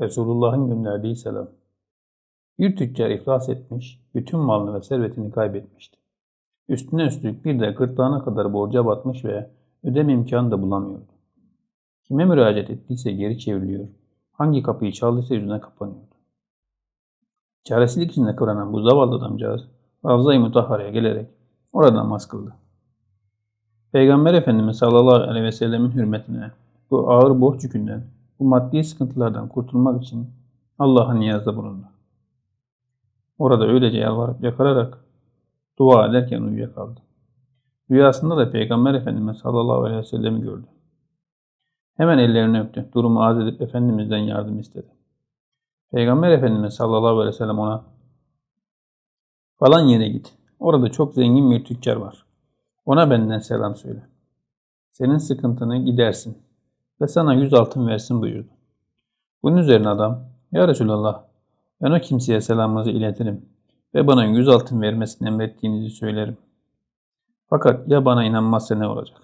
Resulullah'ın gönderdiği selam. Bir tüccar iflas etmiş, bütün malını ve servetini kaybetmişti. Üstüne üstlük bir de gırtlağına kadar borca batmış ve ödeme imkanı da bulamıyordu. Kime müracaat ettiyse geri çevriliyor, hangi kapıyı çaldıysa yüzüne kapanıyordu. Çaresizlik içinde kıvranan bu zavallı adamcağız, Ravza-i Mutahhara'ya gelerek orada namaz kıldı. Peygamber Efendimiz sallallahu aleyhi ve sellemin hürmetine bu ağır borç yükünden, bu maddi sıkıntılardan kurtulmak için Allah'a niyazda bulundu. Orada öylece yalvarıp yakararak dua ederken uyuyakaldı. Rüyasında da Peygamber Efendimiz sallallahu aleyhi ve sellemi gördü. Hemen ellerini öptü. Durumu arz edip Efendimiz'den yardım istedi. Peygamber Efendimiz sallallahu aleyhi ve sellem ona falan yere git. Orada çok zengin bir tüccar var. Ona benden selam söyle. Senin sıkıntını gidersin ve sana yüz altın versin buyurdu. Bunun üzerine adam, Ya Resulallah, ben o kimseye selamınızı iletirim ve bana yüz altın vermesini emrettiğinizi söylerim. Fakat ya bana inanmazsa ne olacak?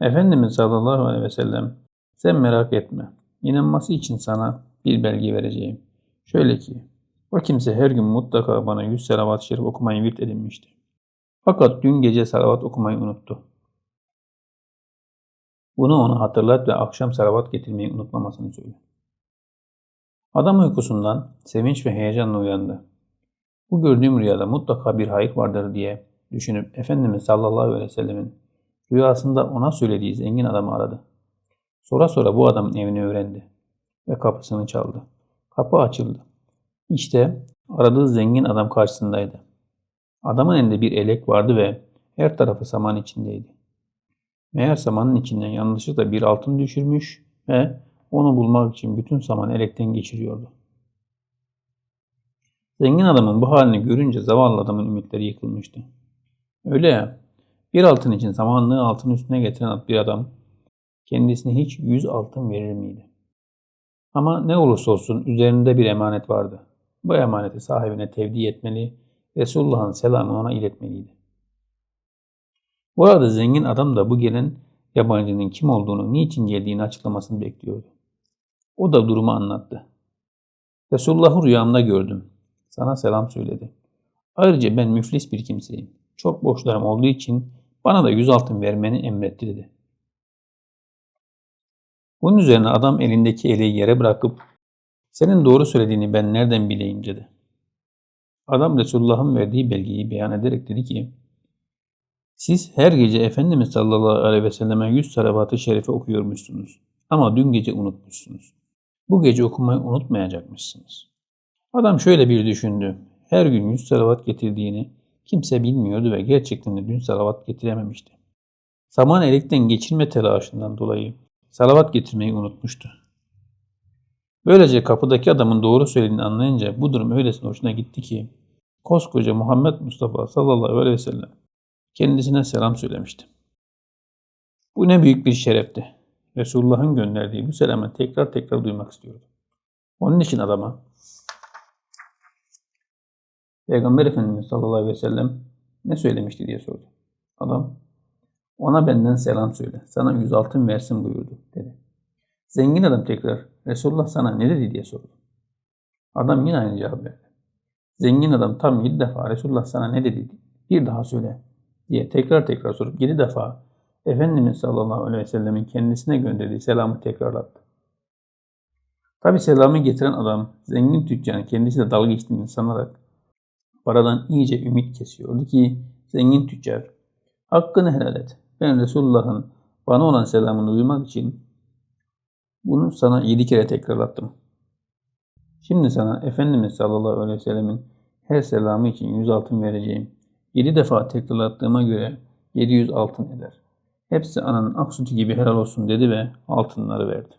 Efendimiz sallallahu aleyhi ve sellem, sen merak etme, inanması için sana bir belge vereceğim. Şöyle ki, o kimse her gün mutlaka bana yüz salavat-ı şerif okumayı virt edinmişti. Fakat dün gece salavat okumayı unuttu. Bunu ona hatırlat ve akşam salavat getirmeyi unutmamasını söyle. Adam uykusundan sevinç ve heyecanla uyandı. Bu gördüğüm rüyada mutlaka bir hayır vardır diye düşünüp Efendimiz sallallahu aleyhi ve sellemin rüyasında ona söylediği zengin adamı aradı. Sonra sonra bu adamın evini öğrendi ve kapısını çaldı. Kapı açıldı. İşte aradığı zengin adam karşısındaydı. Adamın elinde bir elek vardı ve her tarafı saman içindeydi. Meğer samanın içinden yanlışlıkla bir altın düşürmüş ve onu bulmak için bütün samanı elekten geçiriyordu. Zengin adamın bu halini görünce zavallı adamın ümitleri yıkılmıştı. Öyle ya, bir altın için samanlığı altın üstüne getiren bir adam kendisine hiç yüz altın verir miydi? Ama ne olursa olsun üzerinde bir emanet vardı. Bu emaneti sahibine tevdi etmeli, Resulullah'ın selamını ona iletmeliydi. Bu arada zengin adam da bu gelen yabancının kim olduğunu, niçin geldiğini açıklamasını bekliyordu. O da durumu anlattı. Resulullah'ı rüyamda gördüm. Sana selam söyledi. Ayrıca ben müflis bir kimseyim. Çok borçlarım olduğu için bana da yüz altın vermeni emretti dedi. Bunun üzerine adam elindeki eleği yere bırakıp senin doğru söylediğini ben nereden bileyim dedi. Adam Resulullah'ın verdiği belgeyi beyan ederek dedi ki siz her gece Efendimiz sallallahu aleyhi ve selleme yüz salavat-ı şerife okuyormuşsunuz. Ama dün gece unutmuşsunuz. Bu gece okumayı unutmayacakmışsınız. Adam şöyle bir düşündü. Her gün yüz salavat getirdiğini kimse bilmiyordu ve gerçekten de dün salavat getirememişti. Saman elekten geçirme telaşından dolayı salavat getirmeyi unutmuştu. Böylece kapıdaki adamın doğru söylediğini anlayınca bu durum öylesine hoşuna gitti ki koskoca Muhammed Mustafa sallallahu aleyhi ve sellem kendisine selam söylemişti. Bu ne büyük bir şerefti. Resulullah'ın gönderdiği bu selamı tekrar tekrar duymak istiyordu. Onun için adama Peygamber Efendimiz sallallahu aleyhi ve sellem ne söylemişti diye sordu. Adam ona benden selam söyle. Sana yüz altın versin buyurdu dedi. Zengin adam tekrar Resulullah sana ne dedi diye sordu. Adam yine aynı cevap verdi. Zengin adam tam yedi defa Resulullah sana ne dedi bir daha söyle diye tekrar tekrar sorup yedi defa Efendimiz sallallahu aleyhi ve sellemin kendisine gönderdiği selamı tekrarlattı. Tabi selamı getiren adam zengin tüccarın kendisiyle dalga geçtiğini sanarak paradan iyice ümit kesiyordu ki zengin tüccar hakkını helal et. Ben Resulullah'ın bana olan selamını duymak için bunu sana yedi kere tekrarlattım. Şimdi sana Efendimiz sallallahu aleyhi ve sellemin her selamı için yüz altın vereceğim. Yedi defa tekrarlattığıma göre 700 altın eder. Hepsi ananın ak sütü gibi helal olsun dedi ve altınları verdi.